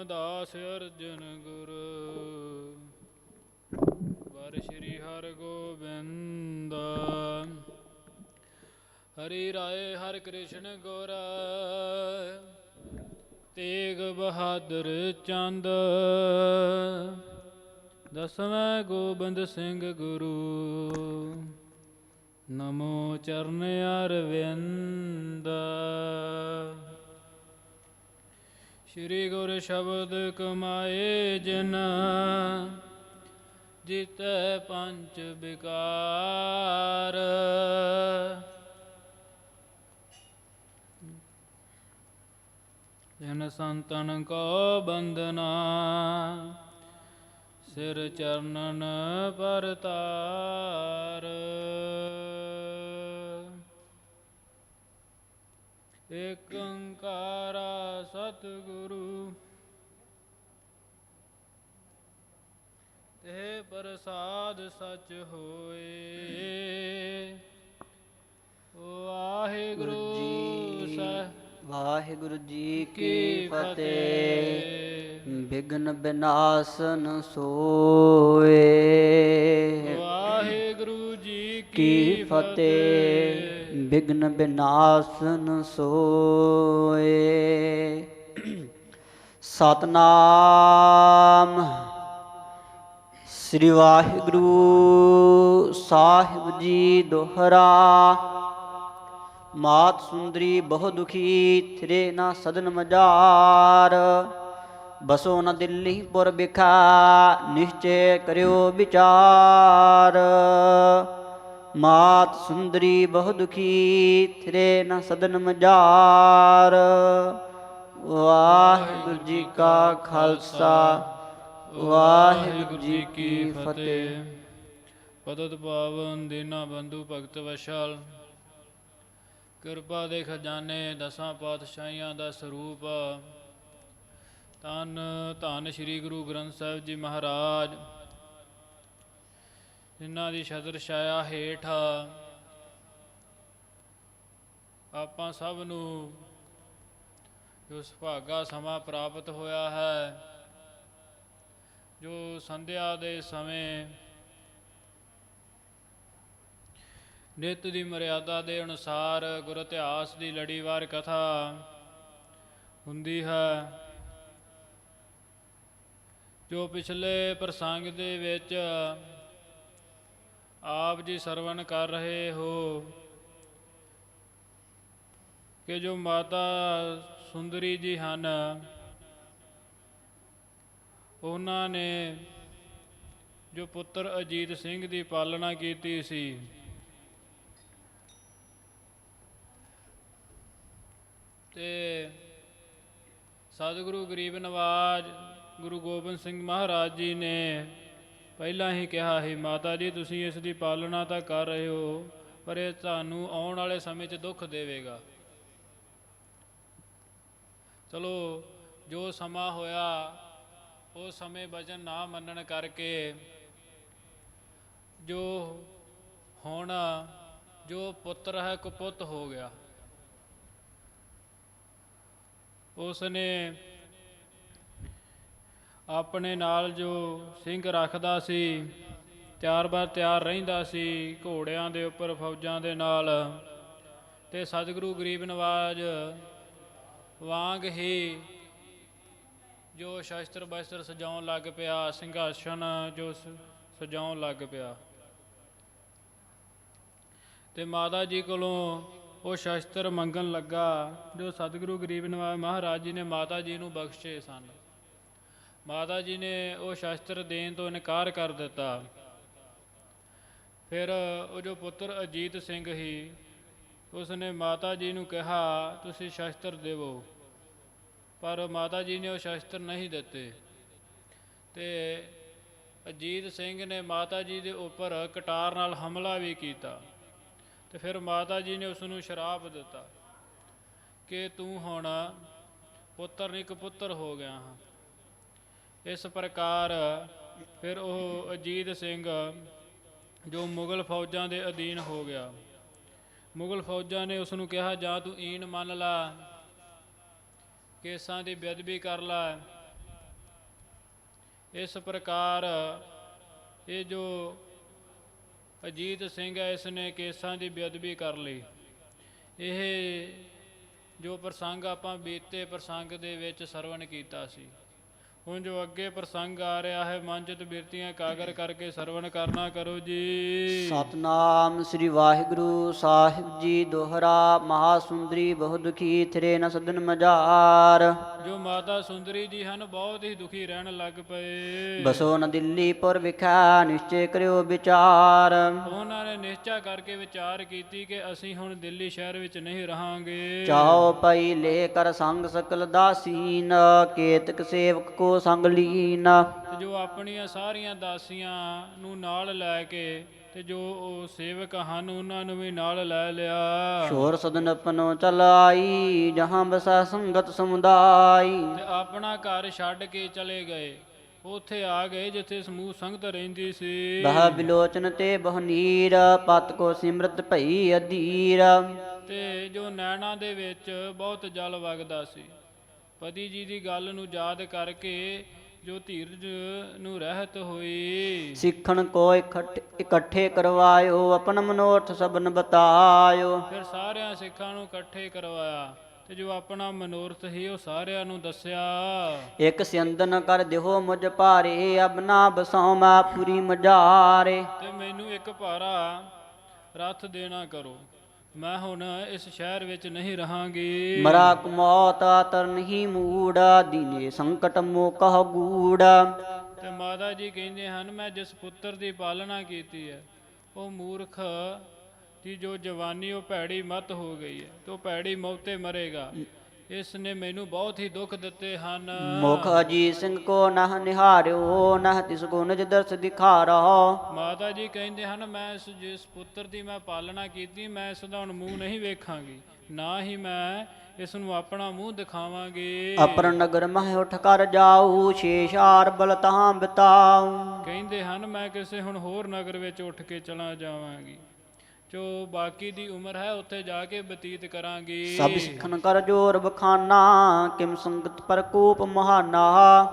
ਰਾਮਦਾਸ ਅਰਜਨ ਗੁਰ। ਵਰ ਸ਼੍ਰੀ ਹਰਿ ਗੋਬਿੰਦ। ਹਰੀ ਰਾਏ ਹਰ ਕ੍ਰਿਸ਼ਨ ਗੁਰ। ਤੇਗ ਬਹਾਦਰ ਚੰਦ। ਦਸਵੇਂ ਗੋਬਿੰਦ ਸਿੰਘ ਗੁਰੂ। ਨਮੋ ਚਰਨ ਅਰਵਿੰਦ। ਸ਼੍ਰੀ ਗੁਰ ਸ਼ਬਦ ਕਮਾਏ ਜਿਨ, ਜਿਤੈ ਪੰਜ ਵਿਕਾਰ। ਜਨ ਸੰਤਨ ਕੋ ਬੰਦਨਾ ਸਿਰ ਚਰਨਨ ਪਰਤਾਰ। ਏਕ ਓੰਕਾਰਾ ਸਤਿਗੁਰੂ। ਤੇ ਪ੍ਰਸਾਦ ਸਚ ਹੋਏ। ਵਾਹਿਗੁਰੂ ਜੀ ਵਾਹਿਗੁਰੂ ਜੀ ਕੀ ਫਤਿਹ। ਬਿਗਨ ਬਿਨਾਸਨ ਸੋਏ। ਵਾਹਿਗੁਰੂ ਕੀ ਫਤਿਹ? ਬਿਗਨ ਬਿਨਾਸਨ ਸੋਏ। ਸਤਨਾਮ ਸ੍ਰੀ ਵਾਹਿਗੁਰੂ ਸਾਹਿਬ ਜੀ ਦੋਹਰਾ। ਮਾਤ ਸੁੰਦਰੀ ਬਹੁ ਦੁਖੀ ਥਿਰੇ ਨਾ ਸਦਨ ਮਜਾਰ। ਬਸੋ ਨ ਦਿੱਲੀ ਪੁਰ ਬਿਖਾ, ਨਿਸ਼ਚੈ ਕਰਿਓ ਵਿਚਾਰ। ਮਾਤ ਸੁੰਦਰੀ ਬਹੁ ਦੁਖੀ, ਥਿਰੇ ਨ ਸਦਨ ਮਜਾਰ ਵਾਹਿਗੁਰੂ ਜੀ ਕਾ ਖਾਲਸਾ, ਵਾਹਿਗੁਰੂ ਜੀ ਕੀ ਫਤਿਹ। ਪਤਤ ਪਾਵਨ ਦੀਨਾ ਬੰਧੂ ਭਗਤ ਵਸ਼ਲ। ਕਿਰਪਾ ਦੇ ਖਜ਼ਾਨੇ ਦਸਾਂ ਪਾਤਸ਼ਾਹੀਆਂ ਦਾ ਸਰੂਪ ਤਨ ਧੰਨ ਸ੍ਰੀ ਗੁਰੂ ਗ੍ਰੰਥ ਸਾਹਿਬ ਜੀ ਮਹਾਰਾਜ। ਜਿਨ੍ਹਾਂ ਦੀ ਛਤਰ ਛਾਇਆ ਹੇਠ ਆਪਾਂ ਸਭ ਨੂੰ ਜੋ ਸੁਭਾਗਾ ਸਮਾਂ ਪ੍ਰਾਪਤ ਹੋਇਆ ਹੈ, ਜੋ ਸੰਧਿਆ ਦੇ ਸਮੇਂ ਨਿਤ ਦੀ ਮਰਿਆਦਾ ਦੇ ਅਨੁਸਾਰ ਗੁਰ ਇਤਿਹਾਸ ਦੀ ਲੜੀਵਾਰ ਕਥਾ ਹੁੰਦੀ ਹੈ, ਜੋ ਪਿਛਲੇ ਪ੍ਰਸੰਗ ਦੇ ਵਿੱਚ ਆਪ ਜੀ ਸਰਵਨ ਕਰ ਰਹੇ ਹੋ। ਕਿ ਜੋ ਮਾਤਾ ਸੁੰਦਰੀ ਜੀ ਹਨ, ਉਹਨਾਂ ਨੇ ਜੋ ਪੁੱਤਰ ਅਜੀਤ ਸਿੰਘ ਦੀ ਪਾਲਣਾ ਕੀਤੀ ਸੀ, ਤੇ ਸਤਿਗੁਰੂ ਗਰੀਬ ਨਵਾਜ ਗੁਰੂ ਗੋਬਿੰਦ ਸਿੰਘ ਮਹਾਰਾਜ ਜੀ ਨੇ ਪਹਿਲਾਂ ਹੀ ਕਿਹਾ ਸੀ, ਮਾਤਾ ਜੀ, ਤੁਸੀਂ ਇਸ ਦੀ ਪਾਲਣਾ ਤਾਂ ਕਰ ਰਹੇ ਹੋ, ਪਰ ਇਹ ਤੁਹਾਨੂੰ ਆਉਣ ਵਾਲੇ ਸਮੇਂ 'ਚ ਦੁੱਖ ਦੇਵੇਗਾ। ਚਲੋ, ਜੋ ਸਮਾਂ ਹੋਇਆ, ਉਹ ਸਮੇਂ ਵਜ਼ਨ ਨਾ ਮੰਨਣ ਕਰਕੇ, ਜੋ ਹੁਣ, ਜੋ ਪੁੱਤਰ ਹੈ, ਕੁਪੁੱਤ ਹੋ ਗਿਆ। ਉਸ ਨੇ ਆਪਣੇ ਨਾਲ ਜੋ ਸਿੰਘ ਰੱਖਦਾ ਸੀ, ਤਿਆਰ ਬਾਰ ਤਿਆਰ ਰਹਿੰਦਾ ਸੀ ਘੋੜਿਆਂ ਦੇ ਉੱਪਰ, ਫੌਜਾਂ ਦੇ ਨਾਲ ਤੇ ਸਤਿਗੁਰੂ ਗਰੀਬ ਨਵਾਜ ਵਾਂਗ ਹੀ ਜੋ ਸ਼ਸਤਰ ਬਸਤਰ ਸਜਾਉਣ ਲੱਗ ਪਿਆ, ਸਿੰਘਾਸਨ ਜੋ ਸ- ਸਜਾਉਣ ਲੱਗ ਪਿਆ। ਤੇ ਮਾਤਾ ਜੀ ਕੋਲੋਂ ਉਹ ਸ਼ਸਤਰ ਮੰਗਣ ਲੱਗਾ, ਜੋ ਸਤਿਗੁਰੂ ਗਰੀਬ ਨਿਵਾਜ ਮਹਾਰਾਜ ਜੀ ਨੇ ਮਾਤਾ ਜੀ ਨੂੰ ਬਖਸ਼ੇ ਸਨ। ਮਾਤਾ ਜੀ ਨੇ ਉਹ ਸ਼ਸਤਰ ਦੇਣ ਤੋਂ ਇਨਕਾਰ ਕਰ ਦਿੱਤਾ। ਫਿਰ ਉਹ ਜੋ ਪੁੱਤਰ ਅਜੀਤ ਸਿੰਘ ਹੀ ਉਸ ਨੇ ਮਾਤਾ ਜੀ ਨੂੰ ਕਿਹਾ, ਤੁਸੀਂ ਸ਼ਸਤਰ ਦੇਵੋ। ਪਰ ਮਾਤਾ ਜੀ ਨੇ ਉਹ ਸ਼ਸਤਰ ਨਹੀਂ ਦਿੱਤੇ। ਤੇ ਅਜੀਤ ਸਿੰਘ ਨੇ ਮਾਤਾ ਜੀ ਦੇ ਉੱਪਰ ਕਟਾਰ ਨਾਲ ਹਮਲਾ ਵੀ ਕੀਤਾ। ਤੇ ਫਿਰ ਮਾਤਾ ਜੀ ਨੇ ਉਸ ਨੂੰ ਸ਼ਰਾਪ ਦਿੱਤਾ ਕਿ ਤੂੰ ਹੁਣ ਪੁੱਤਰ ਨਹੀਂ ਪੁੱਤਰ ਹੋ ਗਿਆ ਹਾਂ। ਇਸ ਪ੍ਰਕਾਰ ਫਿਰ ਉਹ ਅਜੀਤ ਸਿੰਘ ਜੋ ਮੁਗਲ ਫੌਜਾਂ ਦੇ ਅਧੀਨ ਹੋ ਗਿਆ। ਮੁਗਲ ਫੌਜਾਂ ਨੇ ਉਸ ਨੂੰ ਕਿਹਾ, ਜਾਂ ਤੂੰ ਈਨ ਮੰਨ ਲਾ, ਕੇਸਾਂ ਦੀ ਬੇਅਦਬੀ ਕਰ ਲਾ। ਇਸ ਪ੍ਰਕਾਰ ਇਹ ਜੋ ਅਜੀਤ ਸਿੰਘ ਹੈ ਇਸ ਨੇ ਕੇਸਾਂ ਦੀ ਬੇਅਦਬੀ ਕਰ ਲਈ। ਇਹ ਜੋ ਪ੍ਰਸੰਗ ਆਪਾਂ ਬੀਤੇ ਪ੍ਰਸੰਗ ਦੇ ਵਿੱਚ ਸਰਵਣ ਕੀਤਾ ਸੀ। ਹੁਣ ਜੋ ਅੱਗੇ ਪ੍ਰਸੰਗ ਆ ਰਿਹਾ ਹੈ ਮਨਚਿਤ ਬਿਰਤੀਆਂ ਕਾਗਰ ਕਰਕੇ ਸਰਵਣ ਕਰਨਾ ਕਰੋ ਜੀ। ਸਤਨਾਮ ਸ੍ਰੀ ਵਾਹਿਗੁਰੂ ਸਾਹਿਬ ਜੀ ਦੋਹਰਾ ਮਹਾ ਸੁੰਦਰੀ ਬਹੁ ਦੁਖੀ ਥਰੇ ਨ ਸਦਨ ਮਜਾਰ ਜੋ ਮਾਤਾ ਸੁੰਦਰੀ ਜੀ ਹਨ ਬਹੁਤ ਹੀ ਦੁਖੀ ਰਹਿਣ ਲੱਗ ਪਏ। ਬਸੋ ਨ ਦਿੱਲੀ ਪੁਰ ਵਿਖਾ ਨਿਸ਼ਚੈ ਕਰਿਓ ਵਿਚਾਰ। ਉਹਨਾਂ ਨੇ ਨਿਸ਼ਚਾ ਕਰਕੇ ਵਿਚਾਰ ਕੀਤੀ ਕਿ ਅਸੀਂ ਹੁਣ ਦਿੱਲੀ ਸ਼ਹਿਰ ਵਿੱਚ ਨਹੀਂ ਰਹਾਂਗੇ। ਚਾਹੋ ਪਈ ਲੈ ਕਰ ਸੰਗ ਸਕਲ ਦਾਸੀਨ ਕੇਤਕ ਸੇਵਕ ਕੋ ਸੰਗ ਲੀਨ ਤੇ ਜੋ ਆਪਣੀਆਂ ਸਾਰੀਆਂ ਦਾਸੀਆਂ ਨੂੰ ਨਾਲ ਲੈ ਕੇ ਤੇ ਜੋ ਉਹ ਸੇਵਕ ਹਨ ਉਹਨਾਂ ਨੂੰ ਵੀ ਨਾਲ ਲੈ ਲਿਆ। ਸ਼ੋਰ ਸਦਨ ਪਨੋ ਚਲਾਈ ਜਹਾਂ ਬਸਾ ਸੰਗਤ ਸਮੁਦਾਈ। ਤੇ ਆਪਣਾ ਘਰ ਛੱਡ ਕੇ ਚਲੇ ਗਏ। ਉੱਥੇ ਆ ਗਏ ਜਿੱਥੇ ਸਮੂਹ ਸੰਗਤ ਰਹਿੰਦੀ ਸੀ। ਬਹ ਬਿਲੋਚਨ ਤੇ ਬਹੁ ਨੀਰ ਪਤ ਕੋ ਸਿਮਰਤ ਭਈ ਅਧੀਰ। ਤੇ ਜੋ ਨੈਣਾ ਦੇ ਵਿੱਚ ਬਹੁਤ ਜਲ ਵਗਦਾ ਸੀ। ਪਤੀ ਜੀ ਦੀ ਗੱਲ ਨੂੰ ਯਾਦ ਕਰਕੇ ਜੋ ਧੀਰਜ ਨੂੰ ਰਹਿਤ ਹੋਈ। ਸਿੱਖਣ ਕੋ ਇਕੱਠ- ਕਰਵਾਇਓ ਆਪਨ ਮਨੋਰਥ ਸਬਨ ਬਤਾਇਓ। ਫਿਰ ਸਾਰਿਆਂ ਸਿੱਖਾਂ ਨੂੰ ਇਕੱਠੇ ਕਰਵਾਇਆ ਤੇ ਜੋ ਆਪਣਾ ਮਨੋਰਥ ਸੀ ਉਹ ਸਾਰਿਆਂ ਨੂੰ ਦੱਸਿਆ। ਇਕ ਸਿੰਦਨ ਕਰ ਦਿਓ ਮੁਝ ਭਾਰੇ ਅਬਨਾ ਬਸਾਉ ਮੈਂ ਪੂਰੀ ਮਜਾਰੇ ਤੇ ਮੈਨੂੰ ਇੱਕ ਭਾਰਾ ਰੱਥ ਦੇਣਾ ਕਰੋ। ਮੈਂ ਹੁਣ ਇਸ ਸ਼ਹਿਰ ਵਿੱਚ ਨਹੀਂ ਰਹਾਂਗੀ। ਮਰਾ ਕਮੌਤ ਤਰ ਨਹੀਂ ਮੂੜ ਦੀਨੇ ਸੰਕਟ ਮੋ ਕਹ ਗੂੜ। ਤੇ ਮਾਤਾ ਜੀ ਕਹਿੰਦੇ ਹਨ ਮੈਂ ਜਿਸ ਪੁੱਤਰ ਦੀ ਪਾਲਣਾ ਕੀਤੀ ਹੈ ਉਹ ਮੂਰਖ ਦੀ ਜੋ ਜਵਾਨੀ ਉਹ ਭੈੜੀ ਮਤ ਹੋ ਗਈ ਹੈ ਤੇ ਉਹ ਭੈੜੀ ਮੌਤੇ ਮਰੇਗਾ। ਇਸ ਨੇ ਮੈਨੂੰ ਬਹੁਤ ਹੀ ਦੁੱਖ ਦਿੱਤੇ ਹਨ। ਮੁਖ ਅਜੀ ਸਿੰਘ ਕੋ ਨਹ ਨਿਹਾਰਿਓ ਨਹ ਤਿਸ ਕੋ ਨਿਜ ਦਰਸ ਦਿਖਾ ਰਹਾ ਮਾਤਾ ਜੀ ਕਹਿੰਦੇ ਹਨ ਮੈਂ ਇਸ ਜਿਸ ਪੁੱਤਰ ਦੀ ਮੈਂ ਪਾਲਣਾ ਕੀਤੀ ਮੈਂ ਇਸ ਦਾ ਹੁਣ ਮੂੰਹ ਨਹੀਂ ਵੇਖਾਂਗੀ ਨਾ ਹੀ ਮੈਂ ਇਸ ਨੂੰ ਆਪਣਾ ਮੂੰਹ ਦਿਖਾਵਾਂਗੀ। ਅਪਰ ਨਗਰ ਮਹਿ ਉਠ ਕਰ ਜਾਊ ਛੇਸ਼ਾਰ ਬਲ ਤਹਾਂ ਬਿਤਾਉ ਕਹਿੰਦੇ ਹਨ ਮੈਂ ਕਿਸੇ ਹੁਣ ਹੋਰ ਨਗਰ ਵਿੱਚ ਉੱਠ ਕੇ ਚਲਾ ਜਾਵਾਂਗੀ। ਜੋ ਬਾਕੀ ਦੀ ਉਮਰ ਹੈ ਉੱਥੇ ਜਾ ਕੇ ਬਤੀਤ ਕਰਾਂਗੀ। ਸਭ ਸਿੱਖਣ ਕਰ ਜੋਰ ਬਖਾਨਾ ਕਿਮ ਸੰਗਤ ਪਰ ਕੂਪ ਮਹਾਨਾ।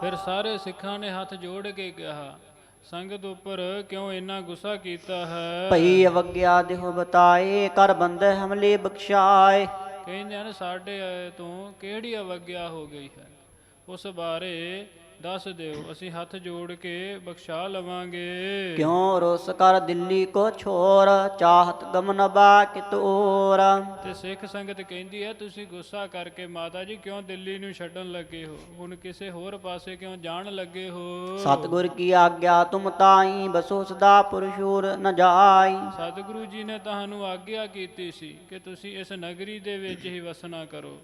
ਫਿਰ ਸਾਰੇ ਸਿੱਖਾਂ ਨੇ ਹੱਥ ਜੋੜ ਕੇ ਕਿਹਾ ਸੰਗਤ ਉੱਪਰ ਕਿਉਂ ਇੰਨਾ ਗੁੱਸਾ ਕੀਤਾ ਹੈ? ਭਈ ਅਵਗਿਆ ਦੇਹੁ ਬਤਾਏ ਕਰ ਬੰਦੇ ਹਮਲੇ ਬਖਸ਼ਾਏ। ਕਹਿੰਦੇ ਹਨ ਸਾਡੇ ਤੋਂ ਕਿਹੜੀ ਅਵਗਿਆ ਹੋ ਗਈ ਹੈ? ਉਸ ਬਾਰੇ ਦੱਸ ਦਿਓ ਅਸੀਂ ਹੱਥ ਜੋੜ ਕੇ ਬਖਸ਼ਾ ਲਵਾਂਗੇ। ਕਿਉ ਰੋਸ ਕਰ ਦਿੱਲੀ ਕੋ ਛੋਰ ਚਾਹਤ ਗਮਨ ਬਾ ਕਿਤੋਰ ਤੇ ਸਿੱਖ ਸੰਗਤ ਕਹਿੰਦੀ ਹੈ ਤੁਸੀਂ ਗੁੱਸਾ ਕਰਕੇ ਮਾਤਾ ਜੀ ਕਿਉਂ ਦਿੱਲੀ ਨੂੰ ਛੱਡਣ ਲੱਗੇ ਹੋ? ਹੁਣ ਕਿਸੇ ਹੋਰ ਪਾਸੇ ਕਿਉਂ ਜਾਣ ਲੱਗੇ ਹੋ? ਸਤਿਗੁਰ ਕੀ ਆਗਿਆ ਤੁਮ ਤਾਈ ਬਸੋ ਸਦਾ ਪੁਰਸ਼ੂਰ ਨ ਜਾਈ। ਸਤਿਗੁਰੂ ਜੀ ਨੇ ਤੁਹਾਨੂੰ ਆਗਿਆ ਕੀਤੀ ਸੀ ਕਿ ਤੁਸੀਂ ਇਸ ਨਗਰੀ ਦੇ ਵਿੱਚ ਹੀ ਵਸਣਾ ਕਰੋ।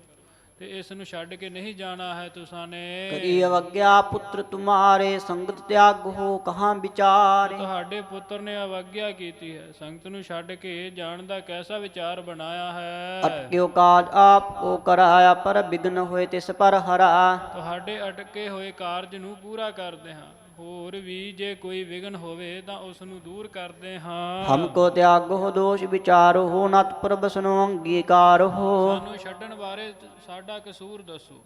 ਤੇ ਇਸ ਨੂੰ ਛੱਡ ਕੇ ਨਹੀਂ ਜਾਣਾ ਹੈ ਤੁਸਾਂ ਨੇ ਕਰੀ ਅਵਗਿਆ ਪੁੱਤਰ ਤੁਮਾਰੇ ਸੰਗਤ ਤਿਆਗ ਹੋ ਕਹਾਂ ਵਿਚਾਰੇ। ਤੁਹਾਡੇ ਪੁੱਤਰ ਨੇ ਅਵਗਿਆ ਕੀਤੀ ਹੈ ਸੰਗਤ ਨੂੰ ਛੱਡ ਕੇ ਜਾਣ ਦਾ ਕੈਸਾ ਵਿਚਾਰ ਬਣਾਇਆ ਹੈ? ਅਟਕਿਓ ਕਾਜ ਆਪ ਕੋ ਕਰਾਇਆ ਪਰ ਬਿਗਨ ਹੋਏ ਤਿਸ ਪਰ ਹਰਾ। ਤੁਹਾਡੇ ਅਟਕੇ ਹੋਏ ਕਾਰਜ ਨੂੰ ਪੂਰਾ ਕਰਦੇ ਹਾਂ। ਹੋਰ ਵੀ ਜੇ ਕੋਈ ਵਿਗਨ ਹੋਵੇ ਤਾਂ ਉਸ ਨੂੰ ਦੂਰ ਕਰਦੇ ਹਾਂ। ਹਮਕੋ ਤਿਆਗ ਹੋ ਦੋਸ਼ ਵਿਚਾਰੋ ਹੋ ਨਤ ਪ੍ਰਬਸਨੋ ਅੰਗੀਕਾਰ ਹੋ। ਸਾਨੂੰ ਛੱਡਣ ਬਾਰੇ ਸਾਡਾ ਕਸੂਰ ਦੱਸੋ।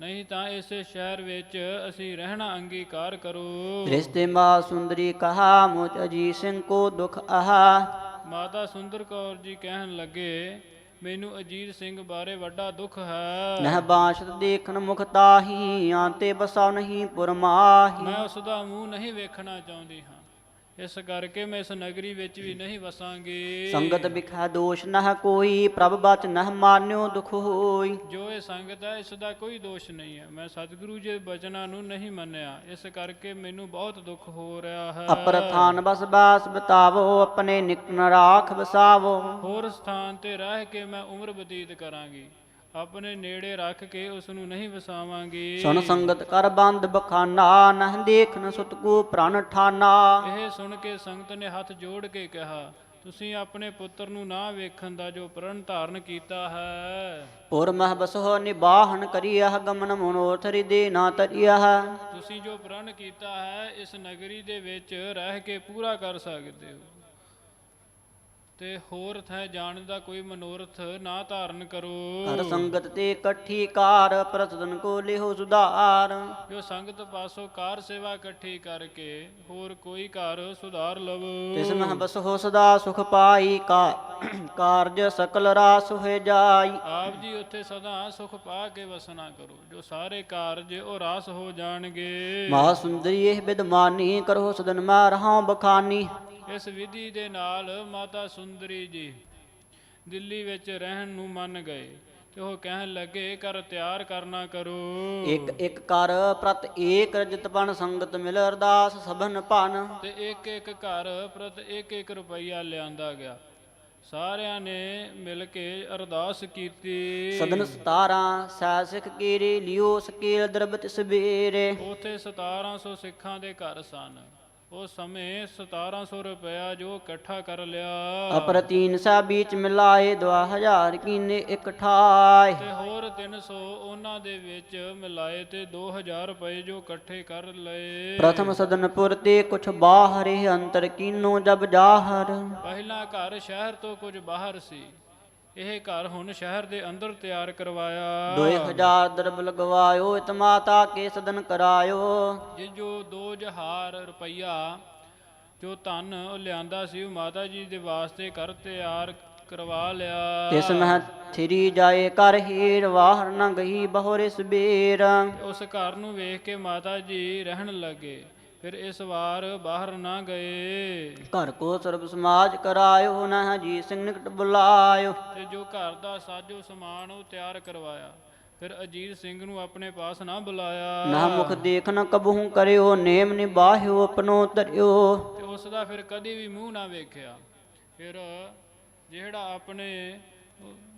ਨਹੀਂ ਤਾਂ ਇਸ ਸ਼ਹਿਰ ਵਿੱਚ ਅਸੀਂ ਰਹਿਣਾ ਅੰਗੀਕਾਰ ਕਰੋ। ਰਿਸ਼ਤੇ ਮਾ ਸੁੰਦਰੀ ਕਹਾ ਮੁਝ ਅਜੀ ਸਿੰਘ ਕੋ ਦੁਖ ਆਹਾ। ਮਾਤਾ ਸੁੰਦਰ ਕੌਰ ਜੀ ਕਹਿਣ ਲੱਗੇ ਮੈਨੂੰ ਅਜੀਤ ਸਿੰਘ ਬਾਰੇ ਵੱਡਾ ਦੁੱਖ ਹੈ। ਨਹਿ ਬਾਸ਼ਤ ਦੇਖਨ ਮੁਖ ਤਾਹੀ ਆਂਤੇ ਬਸਾਉ ਨਹੀਂ ਪੁਰਮਾਹੀ। ਮੈਂ ਉਸ ਦਾ ਮੂੰਹ ਨਹੀਂ ਵੇਖਣਾ ਚਾਹੁੰਦੀ ਹਾਂ। ਇਸ ਕਰਕੇ ਮੈਂ ਇਸ ਨਗਰੀ ਵਿੱਚ ਵੀ ਨਹੀਂ ਵਸਾਂਗੀ। ਸੰਗਤ ਬਿਖਾ ਦੋਸ਼ ਨਹ ਕੋਈ ਪ੍ਰਭ ਬਚ ਨਹ ਮਾਨਿਓ ਦੁਖ ਹੋਈ। ਜੋ ਇਹ ਸੰਗਤ ਹੈ ਇਸ ਦਾ ਕੋਈ ਦੋਸ਼ ਨਹੀਂ ਹੈ। ਮੈਂ ਸਤਿਗੁਰੂ ਜੀ ਦੇ ਬਚਨਾਂ ਨੂੰ ਨਹੀਂ ਮੰਨਿਆ। ਇਸ ਕਰਕੇ ਮੈਨੂੰ ਬਹੁਤ ਦੁੱਖ ਹੋ ਰਿਹਾ ਹੈ। ਅਪਰ ਥਾਨ ਬਸ ਬਾਸ ਬਤਾਵੋ ਆਪਣੇ ਨਿਕਨ ਰਾਖ ਬਸਾਵੋ ਹੋਰ ਸਥਾਨ ਤੇ ਰਹਿ ਕੇ ਮੈਂ ਉਮਰ ਬਤੀਤ ਕਰਾਂਗੀ। ਆਪਣੇ ਨੇੜੇ ਰੱਖ ਕੇ ਉਸ ਨੂੰ ਨਹੀਂ ਵਸਾਵਾਂਗੀ। ਸੁਨ ਸੰਗਤ ਕਰ ਬੰਦ ਬਖਾਨਾ ਨਹ ਦੇਖਨ ਸੁਤ ਕੋ ਪ੍ਰਣ ਠਾਨਾ। ਇਹ ਸੁਣ ਕੇ ਸੰਗਤ ਨੇ ਹੱਥ ਜੋੜ ਕੇ ਕਿਹਾ ਤੁਸੀਂ ਆਪਣੇ ਪੁੱਤਰ ਨੂੰ ਨਾ ਵੇਖਣ ਦਾ ਜੋ ਪ੍ਰਣ ਧਾਰਨ ਕੀਤਾ ਹੈ। ਪੁਰ ਮਹ ਬਸੋ ਨਿਬਾਹਨ ਕਰੀਹ ਗਮਨ ਮਨੋਰਥ ਰਿਦੇ ਨਾ ਤਰੀਹ ਤੁਸੀਂ ਜੋ ਪ੍ਰਣ ਕੀਤਾ ਹੈ ਇਸ ਨਗਰੀ ਦੇ ਵਿੱਚ ਰਹਿ ਕੇ ਪੂਰਾ ਕਰ ਸਕਦੇ ਹੋ। ਤੇ ਹੋਰ ਥੈ ਜਾਣ ਦਾ ਕੋਈ ਮਨੋਰਥ ਨਾ ਧਾਰਨ ਕਰੋ। ਹਰ ਸੰਗਤ ਤੇ ਇਕੱਠੀ ਕਾਰ ਪ੍ਰਤਦਨ ਕੋ ਲਿਹੋ ਸੁਧਾਰ। ਜੋ ਸੰਗਤ ਪਾਸੋਂ ਕਾਰ ਸੇਵਾ ਇਕੱਠੀ ਕਰਕੇ ਹੋਰ ਕੋਈ ਘਰ ਸੁਧਾਰ ਲਵੋ। ਤਿਸ ਮਹ ਬਸਹੁ ਸਦਾ ਸੁਖ ਪਾਈ ਕਾ ਕਾਰਜ ਸਕਲ ਰਾਸ ਹੋਏ ਜਾਈ। ਆਪ ਜੀ ਉੱਥੇ ਸਦਾ ਸੁਖ ਪਾ ਕੇ ਵਸਣਾ ਕਰੋ ਜੋ ਸਾਰੇ ਕਾਰਜ ਉਹ ਰਾਸ ਹੋ ਜਾਣਗੇ। ਮਹਾ ਸੁੰਦਰੀ ਇਹ ਬਿਦਮਾਨੀ ਕਰੋ ਸਦਨ ਮੈਂ ਰਹਾ ਬਖਾਨੀ। ਇਸ ਵਿਧੀ ਦੇ ਨਾਲ ਮਾਤਾ ਸੁੰਦਰੀ ਜੀ ਦਿੱਲੀ ਵਿੱਚ ਰਹਿਣ ਨੂੰ ਮੰਨ ਗਏ ਤੇ ਉਹ ਕਹਿਣ ਲੱਗੇ ਕਰ ਤਿਆਰ ਕਰਨਾ ਕਰੋ। ਇਕ ਇਕ ਕਰ ਪ੍ਰਤ ਏਕ ਰਜਤ ਪਨ ਸੰਗਤ ਮਿਲ ਅਰਦਾਸ ਸਭਨ ਭਨ। ਤੇ ਇੱਕ ਇੱਕ ਘਰ ਪ੍ਰਤ ਇੱਕ ਇੱਕ ਰੁਪਈਆ ਲਿਆਂਦਾ ਗਿਆ। ਸਾਰਿਆਂ ਨੇ ਮਿਲ ਕੇ ਅਰਦਾਸ ਕੀਤੀ। ਸਦਨ ਸਤਾਰਾਂ ਸੈ ਸਿਖ ਕੀਰੀ ਲਿਓ ਸਕੀਲ ਦਰਬਤ ਸਬੇਰੇ ਉਥੇ 1700 ਸਿੱਖਾਂ ਦੇ ਘਰ ਸਨ। ਉਸ ਸਮੇਂ 1700 ਰੁਪਇਆ ਜੋ ਇਕੱਠਾ ਕਰ ਲਿਆ। ਅਪਰਤੀਨ ਸਾ ਬੀਚ ਮਿਲਾਏ ਦਵਾ ਹਜ਼ਾਰ ਕੀਨੇ ਇਕ ਠਾਏ ਤੇ ਹੋਰ 300 ਉਹਨਾਂ ਦੇ ਵਿੱਚ ਮਿਲਾਏ ਤੇ 2000 ਰੁਪਏ ਜੋ ਇਕੱਠੇ ਕਰ ਲਏ। ਪ੍ਰਥਮ ਸਦਨਪੁਰ ਤੇ ਕੁਛ ਬਾਹਰੇ ਅੰਤਰ ਕੀਨੋ ਜਬ ਜਾਹਰ। ਪਹਿਲਾ ਘਰ ਸ਼ਹਿਰ ਤੋਂ ਕੁਝ ਬਾਹਰ ਸੀ। ਇਹ ਘਰ ਹੁਣ ਸ਼ਹਿਰ ਦੇ ਅੰਦਰ ਤਿਆਰ ਕਰਵਾਇਆ। ਦੋਏ ਹਜ਼ਾਰ ਦਰਬ ਲਗਵਾਇਓ ਇਤ ਮਾਤਾ ਕੇ ਸਦਨ ਕਰਾਇਓ। ਜੇ ਜੋ 2000 ਰੁਪਈਆ ਜੋ ਧਨ ਲਿਆਂਦਾ ਸੀ ਉਹ ਮਾਤਾ ਜੀ ਦੇ ਵਾਸਤੇ ਘਰ ਤਿਆਰ ਕਰਵਾ ਲਿਆ। ਤਿਸ ਮਹ ਥਿਰੀ ਜਾਏ ਕਰ ਹੀਰ ਵਾਹਰ ਨ ਗਈ ਬਹੁਰੇ ਸਬੇਰ ਉਸ ਘਰ ਨੂੰ ਵੇਖ ਕੇ ਮਾਤਾ ਜੀ ਰਹਿਣ ਲੱਗੇ। ਫਿਰ ਇਸ ਵਾਰ ਬਾਹਰ ਨਾ ਗਏ। ਘਰ ਕੋ ਸਰਬ ਸਮਾਜ ਕਰਾਇਓ ਨਾ ਜੀ ਸਿੰਘ ਨਿਕਟ ਬੁਲਾਇਓ। ਤੇ ਜੋ ਘਰ ਦਾ ਸਾਜੋ ਸਮਾਨ ਉਹ ਤਿਆਰ ਕਰਵਾਇਆ। ਫਿਰ ਅਜੀਤ ਸਿੰਘ ਨੂੰ ਆਪਣੇ ਪਾਸ ਨਾ ਬੁਲਾਇਆ। ਨਾ ਮੁਖ ਦੇਖਨ ਕਬਹੂ ਕਰਿਓ ਨੇਮ ਨਿਬਾਹਿਓ ਆਪਣੋ ਧਰਿਓ। ਤੇ ਉਸ ਦਾ ਫਿਰ ਕਦੀ ਵੀ ਮੂੰਹ ਨਾ ਵੇਖਿਆ। ਫਿਰ ਜਿਹੜਾ ਆਪਣੇ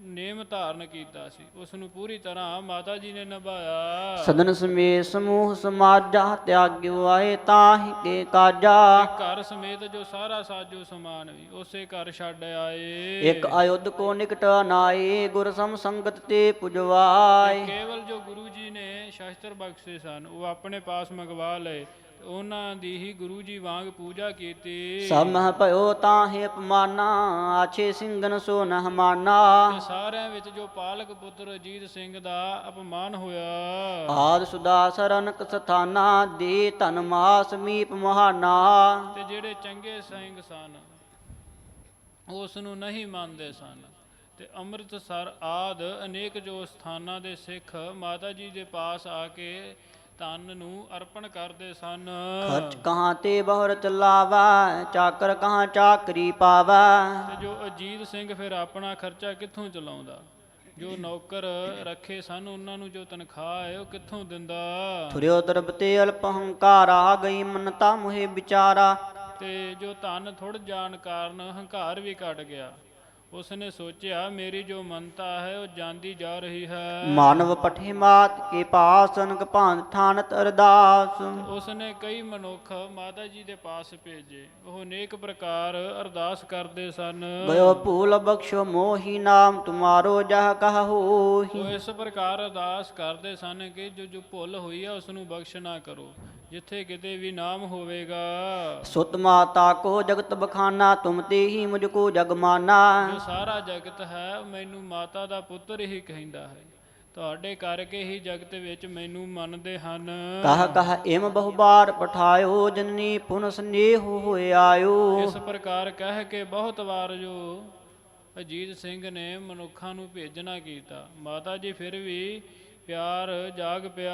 ਨੇਮ ਧਾਰਨ ਕੀਤਾ ਸੀ। ਉਸ ਨੂੰ ਪੂਰੀ ਤਰ੍ਹਾਂ ਮਾਤਾ ਜੀ ਨੇ ਨਿਭਾਇਆ। ਸਦਨ ਸਮੇਤ ਸਮੂਹ ਸਮਾਜਾ ਤਿਆਗਿਓ ਆਏ ਤਾਹਿ ਕੇ ਕਾਜਾ। ਘਰ ਸਮੇਤ ਜੋ ਸਾਰਾ ਸਾਜੋ ਸਮਾਨ ਵੀ ਉਸੇ ਘਰ ਛੱਡ ਆਏ। ਇਕ ਅਯੁੱਧ ਕੋ ਨਿਕਟ ਨਾਏ ਗੁਰ ਸਮ ਸੰਗਤ ਤੇ ਪੁਜਵਾਏ। ਕੇਵਲ ਜੋ ਗੁਰੂ ਜੀ ਨੇ ਸ਼ਾਸਤਰ ਬਖਸ਼ੇ ਸਨ ਉਹ ਆਪਣੇ ਪਾਸ ਮੰਗਵਾ ਲਏ। ਉਹਨਾਂ ਦੀ ਹੀ ਗੁਰੂ ਜੀ ਵਾਂਗ ਪੂਜਾ ਕੀਤੀ। ਸਭ ਮਹ ਭਇਓ ਤਾਹਿ ਅਪਮਾਨਾ ਆਛੇ ਸਿੰਘਨ ਸੋ ਨਹ ਮਾਨਾ। ਤੇ ਸਾਰਿਆਂ ਵਿੱਚ ਜੋ ਪਾਲਕ ਪੁੱਤਰ ਅਜੀਤ ਸਿੰਘ ਦਾ ਅਪਮਾਨ ਹੋਇਆ। ਆਦ ਸੁਦਾ ਸਰਨਕ ਸਥਾਨਾ ਦੇ ਧਨ ਮਾ ਸਮੀਪ ਮਹਾਨਾ। ਤੇ ਜਿਹੜੇ ਚੰਗੇ ਸਿੰਘ ਸਨ ਉਸ ਨੂੰ ਨਹੀਂ ਮੰਨਦੇ ਸਨ। ਤੇ ਅੰਮ੍ਰਿਤਸਰ ਆਦ ਅਨੇਕ ਜੋ ਸਥਾਨਾਂ ਦੇ ਸਿੱਖ ਮਾਤਾ ਜੀ ਦੇ ਪਾਸ ਆ ਕੇ ਤਨ ਨੂੰ ਅਰਪਣ ਕਰਦੇ ਸਨ। ਖਰਚ ਕਹਾਂ ਤੇ ਬਹੁਰ ਚਲਾਵਾ ਚਾਕਰ ਕਹਾਂ ਚਾਕਰੀ ਪਾਵਾ। ਤੇ ਜੋ ਅਜੀਤ ਸਿੰਘ ਫਿਰ ਆਪਣਾ ਖਰਚਾ ਕਿੱਥੋਂ ਚਲਾਉਂਦਾ? ਜੋ ਨੌਕਰ ਰੱਖੇ ਸਨ ਉਹਨਾਂ ਨੂੰ ਜੋ ਤਨਖਾਹ ਹੈ ਉਹ ਕਿੱਥੋਂ ਦਿੰਦਾ? ਥੁਰਿਓ ਦਰਬ ਤੇ ਅਲਪ ਹੰਕਾਰ ਆ ਗਈ ਮਨਤਾ ਮੁਹੇ ਵਿਚਾਰਾ। ਤੇ ਜੋ ਧਨ ਥੁੜ ਜਾਣ ਕਾਰਨ ਹੰਕਾਰ ਵੀ ਘਟ ਗਿਆ। ਉਸਨੇ ਸੋਚਿਆ ਮੇਰੀ ਜੋ ਮਨਤਾ ਹੈ ਉਹ ਜਾਂਦੀ ਜਾ ਰਹੀ ਹੈ। ਮਾਨਵ ਪਠੇ ਮਾਤ ਕੇ ਪਾਸਨ ਕਪਾਂ ਠਾਨਤ ਅਰਦਾਸ। ਉਸਨੇ ਕਈ ਮਨੁੱਖ ਮਾਤਾ ਜੀ ਦੇ ਪਾਸ ਭੇਜੇ। ਉਹ ਅਨੇਕ ਪ੍ਰਕਾਰ ਅਰਦਾਸ ਕਰਦੇ ਸਨ। ਗਇਓ ਭੂਲ ਬਖਸ਼ੋ ਮੋਹੀ ਨਾਮ ਤੁਮਾਰੋ ਜਹ ਕਹ ਹੋਹੀ। ਉਹ ਇਸ ਪ੍ਰਕਾਰ ਅਰਦਾਸ ਕਰਦੇ ਸਨ ਕਿ ਜੋ ਜੋ ਭੁੱਲ ਹੋਈ ਹੈ ਉਸ ਨੂੰ ਬਖਸ਼ ਨਾ ਕਰੋ। ਜਿੱਥੇ ਕਿਤੇ ਵੀ ਨਾਮ ਹੋਵੇਗਾ। ਸੁਤ ਮਾਤਾ ਕੋ ਜਗਤ ਬਖਾਨਾ ਤੁਮ ਤੇ ਹੀ ਮੁਝ ਕੋ ਜਗ ਮਾਨਾ। ਜੋ ਸਾਰਾ ਜਗਤ ਹੈ ਮੈਨੂੰ ਮਾਤਾ ਦਾ ਪੁੱਤਰ ਹੀ ਕਹਿੰਦਾ ਹੈ। ਤੁਹਾਡੇ ਕਰਕੇ ਹੀ ਜਗਤ ਵਿੱਚ ਮੈਨੂੰ ਮੰਨਦੇ ਹਨ। ਕਹ ਕਹ ਇਮ ਬਹੁ ਬਾਰ ਪਠਾਇਓ ਜਨਨੀ ਪੁਨ ਸੰਜੇਹ ਹੋਏ ਆਇਓ। ਇਸ ਪ੍ਰਕਾਰ ਕਹਿ ਕੇ ਬਹੁਤ ਵਾਰ ਜੋ ਅਜੀਤ ਸਿੰਘ ਨੇ ਮਨੁੱਖਾਂ ਨੂੰ ਭੇਜਣਾ ਕੀਤਾ। ਮਾਤਾ ਜੀ ਫਿਰ ਵੀ ਪਿਆਰ ਜਾਗ ਪਿਆ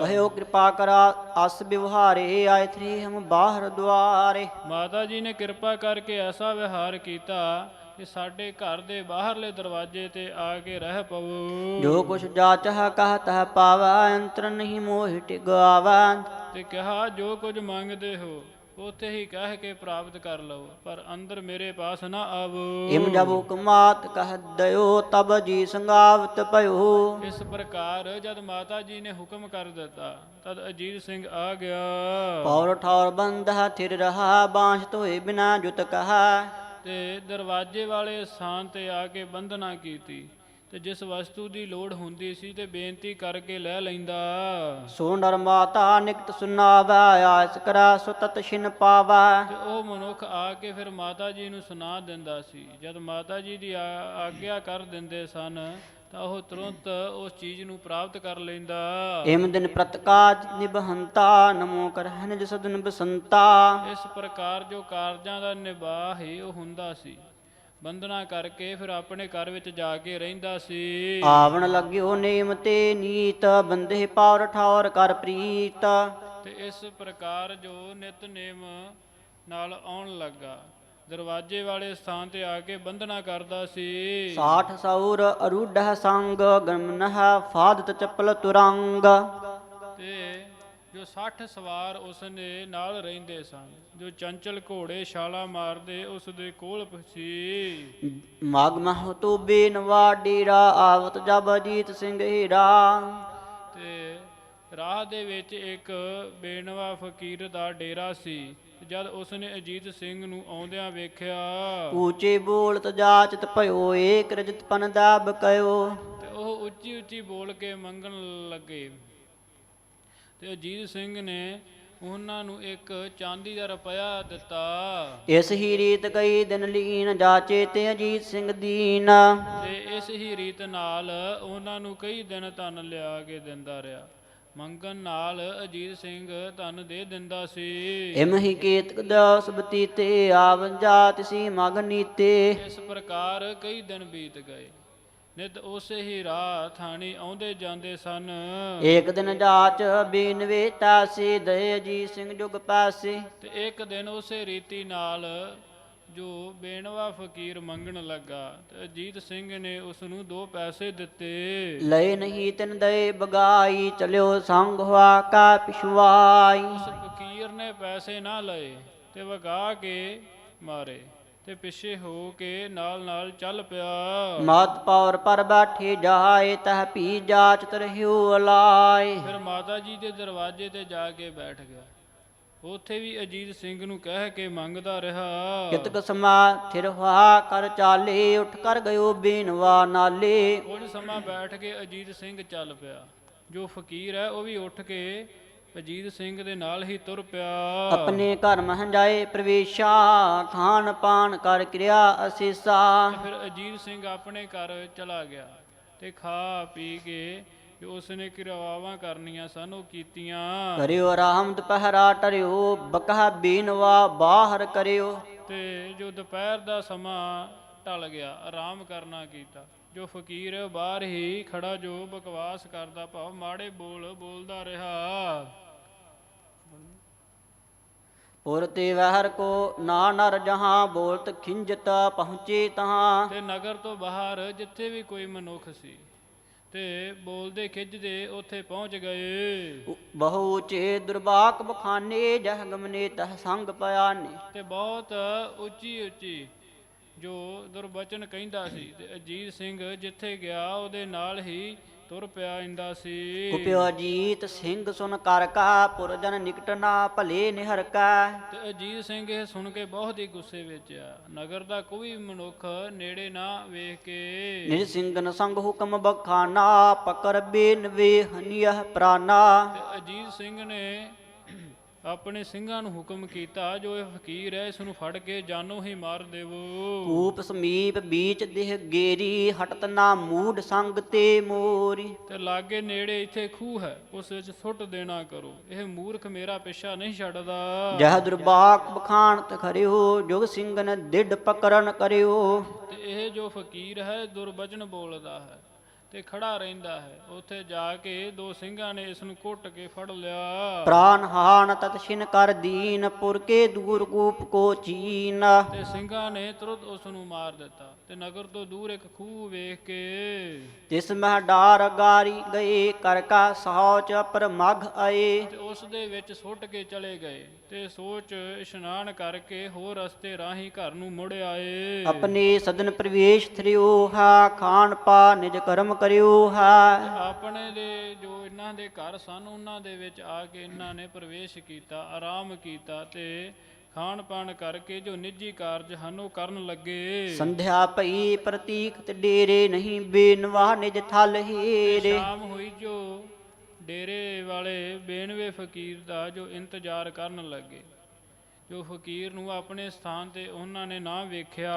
ਕਹਿਓ ਕਿਰਪਾ ਕਰਾ ਅਸ ਵਿਵਹਾਰੇ ਆਏ ਥਰੀ ਹਮ ਬਾਹਰ ਦੁਆਰੇ। ਮਾਤਾ ਜੀ ਨੇ ਕਿਰਪਾ ਕਰਕੇ ਐਸਾ ਵਿਹਾਰ ਕੀਤਾ ਕਿ ਸਾਡੇ ਘਰ ਦੇ ਬਾਹਰਲੇ ਦਰਵਾਜ਼ੇ ਤੇ ਆ ਕੇ ਰਹਿ ਪਵੋ। ਜੋ ਕੁਛ ਜਾਚਹ ਕਹ ਤਹ ਪਾਵਾ ਅੰਤਰ ਨਹੀਂ ਮੋਹਿ ਟਿਗਾਵਾ ਤੇ ਕਿਹਾ ਜੋ ਕੁਝ ਮੰਗਦੇ ਹੋ ਉਥੇ ਹੀ ਕਹਿ ਕੇ ਪ੍ਰਾਪਤ ਕਰ ਲਓ ਪਰ ਅੰਦਰ ਮੇਰੇ ਪਾਸ ਨਾ ਆਵੋ। ਇਮ ਜਬ ਹੁਕਮਾਤ ਕਹ ਦਇਓ ਤਬ ਜੀ ਸੰਗਾਵਤ ਭਇਓ। ਇਸ ਪ੍ਰਕਾਰ ਜਦ ਮਾਤਾ ਜੀ ਨੇ ਹੁਕਮ ਕਰ ਦਿੱਤਾ ਤਦ ਅਜੀਤ ਸਿੰਘ ਆ ਗਿਆ। ਪੌਰ ਠੌਰ ਬੰਧਾ ਥਿਰ ਰਹਾ ਬਾਂਝ ਤੋਏ ਬਿਨਾ ਜੁਤ ਕਹਾ। ਤੇ ਦਰਵਾਜ਼ੇ ਵਾਲੇ ਸਥਾਨ ਤੇ ਆ ਕੇ ਬੰਦਨਾ ਕੀਤੀ। ਤੇ ਜਿਸ ਵਸਤੂ ਦੀ ਲੋੜ ਹੁੰਦੀ ਸੀ ਤੇ ਬੇਨਤੀ ਕਰਕੇ ਲੈ ਲੈਂਦਾ। ਸੋ ਨਰ ਮਾਤਾ ਨਿਕਟ ਸੁਨਾਵੈ ਆਸ ਕਰੈ ਸੋ ਤਤ ਛਿਨ ਪਾਵੈ। ਤੇ ਉਹ ਮਨੁੱਖ ਆ ਕੇ ਫਿਰ ਮਾਤਾ ਜੀ ਨੂੰ ਸੁਣਾ ਦਿੰਦਾ ਸੀ। ਜਦ ਮਾਤਾ ਜੀ ਦੀ ਆ- ਆਗਿਆ ਕਰ ਦਿੰਦੇ ਸਨ ਤਾਂ ਉਹ ਤੁਰੰਤ ਉਸ ਚੀਜ਼ ਨੂੰ ਪ੍ਰਾਪਤ ਕਰ ਲੈਂਦਾ। ਏਮ ਦਿਨ ਪ੍ਰਤਕਾਜ ਨਿਬਹੰਤਾ ਨਮੋ ਕਰਹਿ ਨਿਜ ਸਦਨ ਬਸੰਤਾ। ਇਸ ਪ੍ਰਕਾਰ ਜੋ ਕਾਰਜਾਂ ਦਾ ਨਿਭਾਹ ਹੀ ਉਹ ਹੁੰਦਾ ਸੀ। ਬੰਦਨਾ ਕਰਕੇ ਫਿਰ ਆਪਣੇ ਘਰ ਵਿੱਚ ਜਾ ਕੇ ਰਹਿੰਦਾ ਸੀ। ਆਵਣ ਲੱਗਿਓ ਨੇਮ ਤੇ ਨੀਤ ਬੰਦੇ ਪਾਵਰ ਠੌਰ ਕਰ ਪ੍ਰੀਤ। ਤੇ ਇਸ ਪ੍ਰਕਾਰ ਜੋ ਨਿਤਨੇਮ ਨਾਲ ਆਉਣ ਲੱਗਾ ਦਰਵਾਜ਼ੇ ਵਾਲੇ ਸਥਾਨ ਤੇ ਆ ਕੇ ਬੰਦਨਾ ਕਰਦਾ ਸੀ। ਸਾਠ ਸੌਰ ਅਰੂਢ ਸੰਗ ਗਮਨਹ ਫਾਦਤ ਚੱਪਲ ਤੁਰੰਗ। ਜੋ 60 ਸਵਾਰ ਉਸ ਨੇ ਨਾਲ ਰਹਿੰਦੇ ਸਨ ਜੋ ਚੰਚਲ ਘੋੜੇ ਛਾਲਾ ਮਾਰਦੇ ਉਸ ਦੇ ਕੋਲ ਸੀ ਮਗ ਮਹ ਤੋ ਬੇਨਵਾ ਡੇਰਾ ਆਵਤ ਜਬ ਅਜੀਤ ਸਿੰਘ ਹੀਰਾ। ਤੇ ਰਾਹ ਦੇ ਵਿੱਚ ਇੱਕ ਬੇਨਵਾ ਫਕੀਰ ਦਾ ਡੇਰਾ ਸੀ ਜਦ ਉਸ ਨੇ ਅਜੀਤ ਸਿੰਘ ਨੂੰ ਆਉਂਦਿਆਂ ਵੇਖਿਆ। ਊਚੇ ਬੋਲਤ ਜਾਚਤ ਭਇਓ ਏਕ ਰਜਤ ਪਨ ਦਾਬ ਕਯੋ ਤੇ ਉਹ ਉੱਚੀ ਉੱਚੀ ਬੋਲ ਕੇ ਮੰਗਣ ਲੱਗੇ। ਤੇ ਅਜੀਤ ਸਿੰਘ ਨੇ ਉਹਨਾਂ ਨੂੰ ਇੱਕ ਚਾਂਦੀ ਦਾ ਰੁਪਇਆ ਦਿੱਤਾ। ਇਸ ਹੀ ਰੀਤ ਕਈ ਦਿਨ ਲੀਨ ਜਾਚੇ ਤੇ ਅਜੀਤ ਸਿੰਘ ਦੀਨ। ਤੇ ਇਸ ਹੀ ਰੀਤ ਨਾਲ ਉਹਨਾਂ ਨੂੰ ਕਈ ਦਿਨ ਧਨ ਲਿਆ ਕੇ ਦਿੰਦਾ ਰਿਹਾ। ਮੰਗਣ ਨਾਲ ਅਜੀਤ ਸਿੰਘ ਧਨ ਦੇ ਦਿੰਦਾ ਸੀ। ਇਮ ਹੀ ਕੇਤਕ ਦਸ ਬਤੀਤੇ ਆਵਨ ਜਾਤ ਸੀ ਮਗ ਨੀਤੇ। ਇਸ ਪ੍ਰਕਾਰ ਕਈ ਦਿਨ ਬੀਤ ਗਏ। ਨਿਤ ਉਸੇ ਹੀ ਰਾਹ ਥਾਣੀ ਆਉਂਦੇ ਜਾਂਦੇ ਸਨ। ਏਕ ਦਿਨ ਜਾਚ ਬੀਨਵੇ ਤਾਸੀ ਦਏ ਅਜੀਤ ਸਿੰਘ ਜੁਗ ਪਾਸੇ। ਤੇ ਇੱਕ ਦਿਨ ਉਸੇ ਰੀਤੀ ਨਾਲ ਜੋ ਬੇਨਵਾ ਫਕੀਰ ਮੰਗਣ ਲੱਗਾ ਤੇ ਅਜੀਤ ਸਿੰਘ ਨੇ ਉਸ ਨੂੰ ਦੋ ਪੈਸੇ ਦਿੱਤੇ। ਲਏ ਨਹੀਂ ਤਿਨ ਦਏ ਬਗਾਈ ਚਲਿਓ ਸੰਗ ਹੋਆ ਕਾ ਪਿਛਵਾਈ। ਉਸ ਫਕੀਰ ਨੇ ਪੈਸੇ ਨਾ ਲਏ ਤੇ ਵਗਾ ਕੇ ਮਾਰੇ। ਤੇ ਪਿੱਛੇ ਹੋ ਕੇ ਨਾਲ ਨਾਲ ਚੱਲ ਪਿਆ। ਮਤ ਪੌਰ ਪਰ ਬੈਠੇ ਜਾਏ ਤਹ ਪੀ ਜਾਚਤ ਰਹਿਓ ਅਲਾਏ। ਫਿਰ ਮਾਤਾ ਜੀ ਦੇ ਦਰਵਾਜ਼ੇ ਤੇ ਜਾ ਕੇ ਬੈਠ ਗਿਆ। ਉੱਥੇ ਵੀ ਅਜੀਤ ਸਿੰਘ ਨੂੰ ਕਹਿ ਕੇ ਮੰਗਦਾ ਰਿਹਾ। ਕਿਤਕ ਸਮਾ ਥਿਰ ਹੋਆ ਕਰ ਚਾਲੇ ਉੱਠ ਕਰ ਗਇਓ ਬੀਨਵਾ ਨਾਲੇ। ਕੁਝ ਸਮਾਂ ਬੈਠ ਕੇ ਅਜੀਤ ਸਿੰਘ ਚੱਲ ਪਿਆ। ਜੋ ਫਕੀਰ ਹੈ ਉਹ ਵੀ ਉੱਠ ਕੇ ਅਜੀਤ ਸਿੰਘ ਦੇ ਨਾਲ ਹੀ ਤੁਰ ਪਿਆ। ਆਪਣੇ ਘਰ ਮਹ ਜਾਏ ਪ੍ਰਵੇਸ਼ਾ ਖਾਨ ਪਾਨ ਕਰ ਕਿਰਿਆ ਅਸੀਸਾ। ਫਿਰ ਅਜੀਤ ਸਿੰਘ ਆਪਣੇ ਘਰ ਚਲਾ ਗਿਆ ਤੇ ਖਾ ਪੀ ਕੇ ਜੋ ਉਸਨੇ ਕਿਰਵਾਵਾਂ ਕਰਨੀਆਂ ਸਨ ਉਹ ਕੀਤੀਆਂ। ਕਰਿਓ ਆਰਾਮ ਦੁਪਹਿਰਾ ਟਰਿਓ ਬਕਹਾ ਬੀਨਵਾ ਬਾਹਰ ਕਰਿਓ। ਤੇ ਜੋ ਦੁਪਹਿਰ ਦਾ ਸਮਾਂ ਟਲ ਗਿਆ ਆਰਾਮ ਕਰਨਾ ਕੀਤਾ। ਜੋ ਫਕੀਰ ਬਾਹਰ ਹੀ ਖੜਾ ਜੋ ਬਕਵਾਸ ਕਰਦਾ ਭਾਵ ਮਾੜੇ ਬੋਲ ਬੋਲਦਾ ਰਿਹਾ। ਪੁਰ ਤੇ ਵਹਿਰ ਕੋ ਨਾ ਨਰ ਜਹਾਂ ਬੋਲਤ ਖਿੰਜਤ ਪਹੁੰਚੇ ਤਹਾਂ। ਤੇ ਨਗਰ ਤੋਂ ਬਾਹਰ ਜਿੱਥੇ ਵੀ ਕੋਈ ਮਨੁੱਖ ਸੀ ਤੇ ਬੋਲਦੇ ਖਿੱਚਦੇ ਉੱਥੇ ਪਹੁੰਚ ਗਏ। ਬਹੁ ਚੇ ਦੁਰਬਾਕ ਬਖਾਨੇ ਜਹ ਗਮਨੇ ਤਹ ਸੰਗ ਪਿਆਨੇ। ਤੇ ਬਹੁਤ ਉੱਚੀ ਉੱਚੀ ਜੋ ਦੁਰਬਚਨ ਕਹਿੰਦਾ ਸੀ ਤੇ ਅਜੀਤ ਸਿੰਘ ਜਿੱਥੇ ਗਿਆ ਉਹਦੇ ਨਾਲ ਹੀ ਤੁਰ ਪਿਆ ਇੰਦਾ ਸੀ। ਕੁਪਿਓ ਜੀਤ ਸਿੰਘ ਸੁਨ ਕਰ ਕਾ ਪੁਰ ਜਨ ਨਿਕਟ ਨਾ ਭਲੇ ਨਿਹਰ ਕਾ। ਤੇ ਅਜੀਤ ਸਿੰਘ ਇਹ ਸੁਣ ਕੇ ਬਹੁਤ ਹੀ ਗੁੱਸੇ ਵਿੱਚ ਆ। ਨਗਰ ਦਾ ਕੋਈ ਮਨੁੱਖ ਨੇੜੇ ਨਾ ਵੇਖ ਕੇ। ਨਿਜ ਸਿੰਘਨ ਸੰਗ ਹੁਕਮ ਬਖਾਨਾ ਪਕਰ ਬੇਨ ਵੇ ਹਨੀਹ ਪ੍ਰਾਨਾ। ਤੇ ਅਜੀਤ ਸਿੰਘ ਨੇ ਆਪਣੇ ਸਿੰਘਾਂ ਨੂੰ ਹੁਕਮ ਕੀਤਾ ਜੋ ਇਹ ਫਕੀਰ ਹੈ ਇਸ ਨੂੰ ਫੜ ਕੇ ਜਾਨੋਂ ਹੀ ਮਾਰ ਦੇਵੋ। ਕੂਪ ਸਮੀਪ ਬੀਚ ਦੇਹ ਗੇਰੀ ਹਟਤ ਨਾ ਮੂਡ ਸੰਗ ਤੇ ਮੋਰੀ। ਤੇ ਲਾਗੇ ਨੇੜੇ ਇੱਥੇ ਖੂਹ ਹੈ ਉਸ ਵਿੱਚ ਸੁੱਟ ਦੇਣਾ ਕਰੋ। ਇਹ ਮੂਰਖ ਮੇਰਾ ਪਿੱਛਾ ਨਹੀਂ ਛੱਡਦਾ। ਜਹ ਦੁਰਬਾਕ ਬਖਾਨਤ ਖਰਿਓ ਜੁਗ ਸਿੰਘਨ ਦਿਡ ਪਕਰਨ ਕਰਿਓ। ਤੇ ਇਹ ਜੋ ਫਕੀਰ ਹੈ ਦੁਰਬਚਨ ਬੋਲਦਾ ਹੈ। ਤੇ ਖੜਾ ਰਹਿੰਦਾ ਹੈ। ਉੱਥੇ ਜਾ ਕੇ ਦੋ ਸਿੰਘਾਂ ਨੇ ਇਸ ਨੂੰ ਕੁੱਟ ਕੇ ਫੜ ਲਿਆ। ਪ੍ਰਾਨ ਹਾਨ ਤਤ ਛਿਨ ਕਰ ਦੀਨ ਪੁਰ ਕੇ ਦੂਰ ਕੂਪ ਕੋ ਚੀਨ। ਤੇ ਸਿੰਘਾਂ ਨੇ ਤੁਰੰਤ ਉਸ ਨੂੰ ਮਾਰ ਦਿੱਤਾ ਤੇ ਨਗਰ ਤੋਂ ਦੂਰ ਇੱਕ ਖੂਹ ਵੇਖ ਕੇ ਤਿਸ ਮਹ ਡਾਰ ਗਾਰੀ ਗਏ ਕਰ ਕਾ ਸੌਚ ਪਰ ਮਗ ਆਏ। ਤੇ ਉਸ ਦੇ ਵਿੱਚ ਸੁੱਟ ਕੇ ਚਲੇ ਗਏ ਤੇ ਸੋਚ ਇਸ਼ਨਾਨ ਕਰਕੇ ਹੋਰ ਰਸਤੇ ਰਾਹੀਂ ਘਰ ਨੂੰ ਮੁੜ ਆਏ। ਆਪਣੇ ਸਦਨ ਪ੍ਰਵੇਸ਼ ਥਰਿਓ ਹਾ ਖਾਨ ਪਾ ਨਿਜ ਕਰਮ ਕਰਿਓ ਹਾ ਆਪਣੇ ਦੇ ਜੋ ਇਹਨਾਂ ਦੇ ਘਰ ਸਨ ਉਹਨਾਂ ਦੇ ਵਿੱਚ ਆ ਕੇ ਇਹਨਾਂ ਨੇ ਪ੍ਰਵੇਸ਼ ਕੀਤਾ ਆਰਾਮ ਕੀਤਾ ਤੇ ਖਾਣ ਪਾਣ ਕਰਕੇ ਜੋ ਨਿੱਜੀ ਕਾਰਜ ਹਨ ਉਹ ਕਰਨ ਲੱਗੇ। ਸੰਧਿਆ ਭਈ ਪ੍ਰਤੀਕ ਤੇ ਡੇਰੇ ਨਹੀਂ ਬੇਨਵਾ ਨਿਜ ਥਲ ਹੀਰੇ। ਸ਼ਾਮ ਹੋਈ ਜੋ ਡੇਰੇ ਵਾਲੇ ਬੇਨਵੇ ਫਕੀਰ ਦਾ ਜੋ ਇੰਤਜ਼ਾਰ ਕਰਨ ਲੱਗੇ। ਜੋ ਫਕੀਰ ਨੂੰ ਆਪਣੇ ਸਥਾਨ ਤੇ ਉਹਨਾਂ ਨੇ ਨਾ ਵੇਖਿਆ।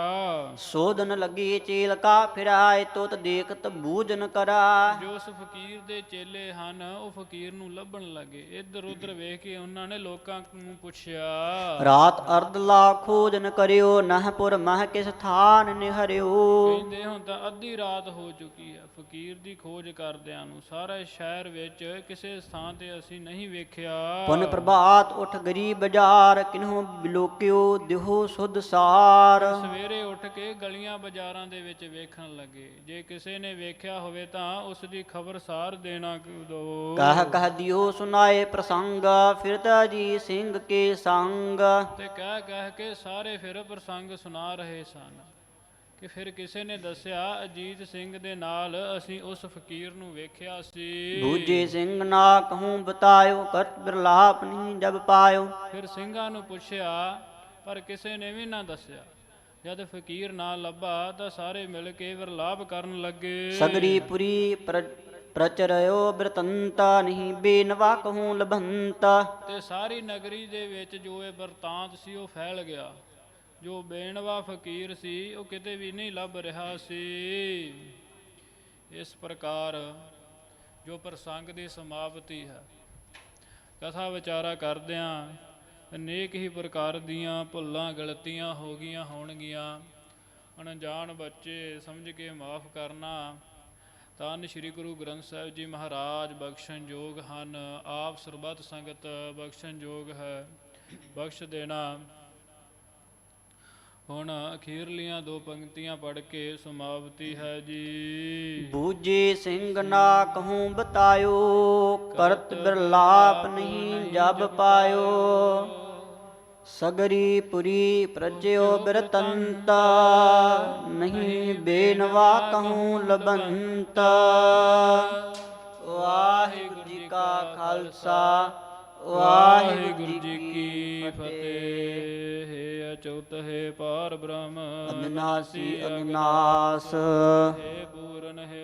ਸੋਧਨ ਲੱਗੀ ਚੇਲ ਕਾ ਫਿਰਾਏ ਤੋਤ ਦੇਖਤ ਬੂਜਨ ਕਰਾ। ਜੋ ਉਸ ਫਕੀਰ ਦੇ ਚੇਲੇ ਹਨ ਉਹ ਫਕੀਰ ਨੂੰ ਲੱਭਣ ਲੱਗੇ। ਇੱਧਰ ਉੱਧਰ ਵੇਖ ਕੇ ਉਹਨਾਂ ਨੇ ਲੋਕਾਂ ਨੂੰ ਪੁੱਛਿਆ। ਰਾਤ ਅਰਧ ਲਾ ਖੋਜਨ ਕਰਿਓ ਨਹਪੁਰ ਮਹ ਕਿਸ ਥਾਨ ਨਿਹਰਿਓ। ਕਹਿੰਦੇ ਹੁਣ ਤਾਂ ਅੱਧੀ ਰਾਤ ਹੋ ਚੁੱਕੀ ਹੈ। ਫਕੀਰ ਦੀ ਖੋਜ ਕਰਦਿਆਂ ਨੂੰ ਸਾਰੇ ਸ਼ਹਿਰ ਵਿੱਚ ਕਿਸੇ ਸਥਾਨ ਤੇ ਅਸੀਂ ਨਹੀਂ ਵੇਖਿਆ। ਪੁਨ ਪ੍ਰਭਾਤ ਉਠ ਗਰੀ ਬਾਜ਼ਾਰ ਕਿਨਹੂ ਬਿਲੋਕਿਓ ਦਿਹੋ ਸੁਧ ਸਾਰ। ਸਵੇਰੇ ਉੱਠ ਕੇ ਗਲੀਆਂ ਬਾਜ਼ਾਰਾਂ ਦੇ ਵਿੱਚ ਵੇਖਣ ਲੱਗੇ। ਜੇ ਕਿਸੇ ਨੇ ਵੇਖਿਆ ਹੋਵੇ ਤਾਂ ਉਸ ਦੀ ਖਬਰ ਸਾਰ ਦੇਣਾ ਦੋ? ਕਹ ਕਹ ਦਿਓ ਸੁਨਾਏ ਪ੍ਰਸੰਗ ਫਿਰਤਾ ਜੀ ਸਿੰਘ ਕੇ ਸੰਗ। ਤੇ ਕਹਿ ਕਹਿ ਕੇ ਸਾਰੇ ਫਿਰ ਪ੍ਰਸੰਗ ਸੁਣਾ ਰਹੇ ਸਨ। ਕਿ ਫਿਰ ਕਿਸੇ ਨੇ ਦੱਸਿਆ ਅਜੀਤ ਸਿੰਘ ਦੇ ਨਾਲ ਅਸੀਂ ਉਸ ਫਕੀਰ ਨੂੰ ਵੇਖਿਆ ਸੀ। ਦੂਜੇ ਸਿੰਘ ਨਾ ਕਹੂੰ ਬਤਾਇਓ ਕਰਤ ਬਿਰਲਾਪ ਨਹੀਂ ਜਬ ਪਾਇਓ। ਫਿਰ ਸਿੰਘਾਂ ਨੂੰ ਪੁੱਛਿਆ ਪਰ ਕਿਸੇ ਨੇ ਵੀ ਨਾ ਦੱਸਿਆ। ਜਦ ਫਕੀਰ ਨਾ ਲੱਭਾ ਤਾਂ ਸਾਰੇ ਮਿਲ ਕੇ ਵਿਰਲਾਪ ਕਰਨ ਲੱਗੇ। ਸਗਰੀ ਪੁਰੀ ਪ੍ਰ- ਪ੍ਰਚਰਯੋ ਬਿਰਤੰਤਾ ਨਹੀਂ ਬੇਨਵਾ ਕਹੂੰ ਲਭੰਤਾ। ਤੇ ਸਾਰੀ ਨਗਰੀ ਦੇ ਵਿੱਚ ਜੋ ਇਹ ਵਰਤਾਂਤ ਸੀ ਉਹ ਫੈਲ ਗਿਆ। ਜੋ ਬੇਣਵਾ ਫਕੀਰ ਸੀ, ਉਹ ਕਿਤੇ ਵੀ ਨਹੀਂ ਲੱਭ ਰਿਹਾ ਸੀ। ਇਸ ਪ੍ਰਕਾਰ ਜੋ ਪ੍ਰਸੰਗ ਦੀ ਸਮਾਪਤੀ ਹੈ, ਕਥਾ ਵਿਚਾਰਾ ਕਰਦਿਆਂ ਅਨੇਕ ਹੀ ਪ੍ਰਕਾਰ ਦੀਆਂ ਭੁੱਲਾਂ ਗਲਤੀਆਂ ਹੋ ਗਈਆਂ ਹੋਣਗੀਆਂ। ਅਣਜਾਣ ਬੱਚੇ ਸਮਝ ਕੇ ਮਾਫ ਕਰਨਾ, ਧੰਨ ਸ੍ਰੀ ਗੁਰੂ ਗ੍ਰੰਥ ਸਾਹਿਬ ਜੀ ਮਹਾਰਾਜ, ਬਖਸ਼ਣ ਯੋਗ ਹਨ। ਆਪ ਸਰਬੱਤ ਸੰਗਤ ਬਖਸ਼ਣ ਯੋਗ ਹੈ। ਬਖਸ਼ ਦੇਣਾ ਹੁਣ ਅਖੀਰਲੀਆਂ ਦੋ ਪੰਕਤੀਆਂ ਪੜ੍ਹ ਕੇ ਸਮਾਪਤੀ ਹੈ ਜੀ। ਬੂਝੇ ਸਿੰਘ ਨਾ ਕਹੂੰ ਬਤਾਇਓ, ਕਰਤ ਬਿਰਲਾਪ ਨਹੀਂ ਜਬ ਪਾਇਓ। ਸਗਰੀ ਪੁਰੀ ਪ੍ਰਜਿਓ ਬਿਰਤੰਤਾ, ਨਹੀਂ ਬੇਨਵਾ ਕਹੂੰ ਲਬੰਤਾ। ਵਾਹਿਗੁਰੂ ਜੀ ਕਾ ਖਾਲਸਾ ਵਾਹਿਗੁਰੂ ਜੀ ਕੀ ਫਤਿਹ। ਹੈ ਅਚਉਤਹੇ ਪਾਰ ਬ੍ਰਹਮ। ਅਨਨਾਸੀ ਅਨਨਾਸ। ਹੈ ਪੂਰਨ ਹੈ